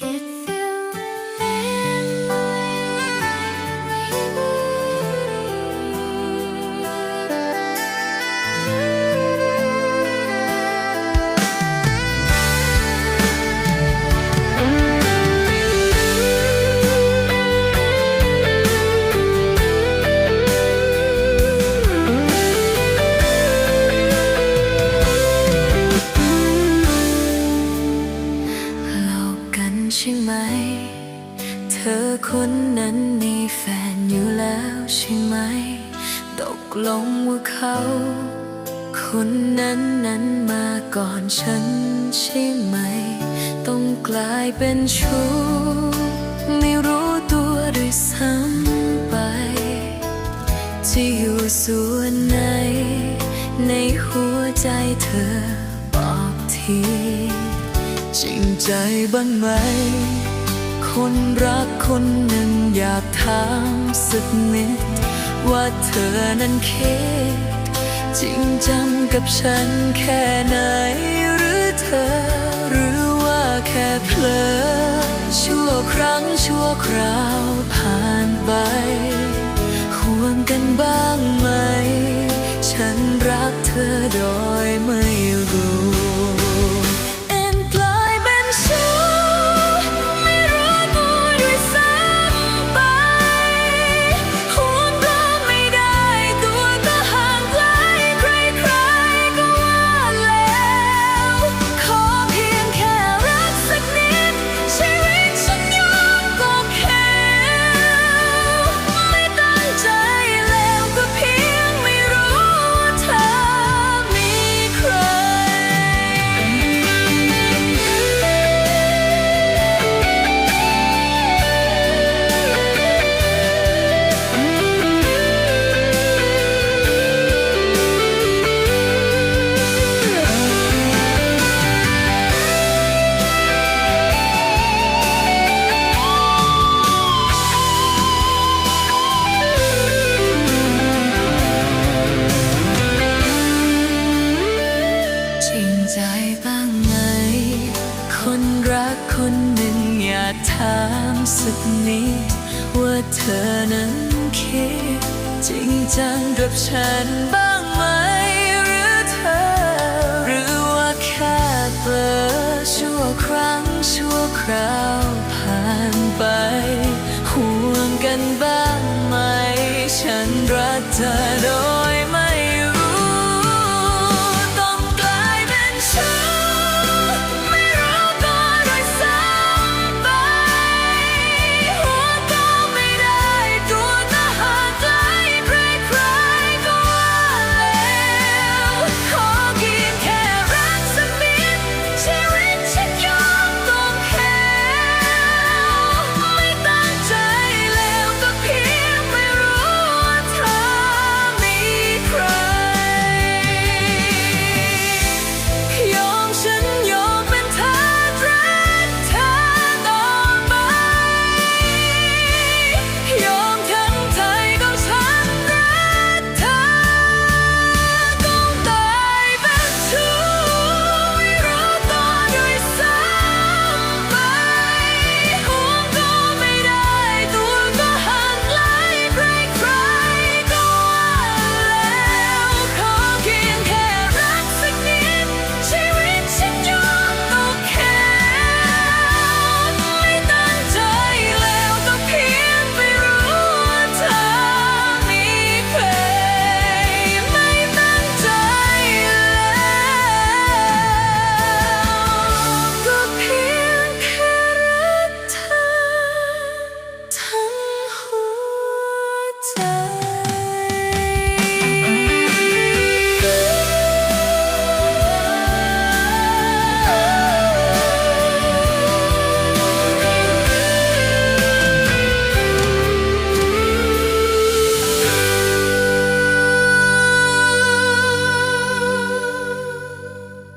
It's ใช่ไหม ตกลงว่าเขา คนนั้นนั้นมาก่อนฉันใช่ไหม ต้องกลายเป็นชู้ไม่รู้ตัวด้วยซ้ำไป จะอยู่ส่วนไหน ในหัวใจเธอบอกที จริงใจบ้างไหม คนรักคนหนึ่งอยากถามสักนิด ว่าเธอนั้นคิดจริงจังกับฉันแค่ไหน หรือเธอ หรือว่าแค่เพลอชั่วครั้งชั่วคราวผ่านไปห่วงกันบ้างไหม ฉันรักเธอโดย รักคนหนึ่งอย่าถามสักนิดว่าเธอนั้นคิดจริงจังกับฉันบ้างไหม หรือเธอ หรือว่าแค่เบลอชั่วครั้งชั่วคราวผ่านไป ห่วงกันบ้างไหม ฉันรักเธอโดย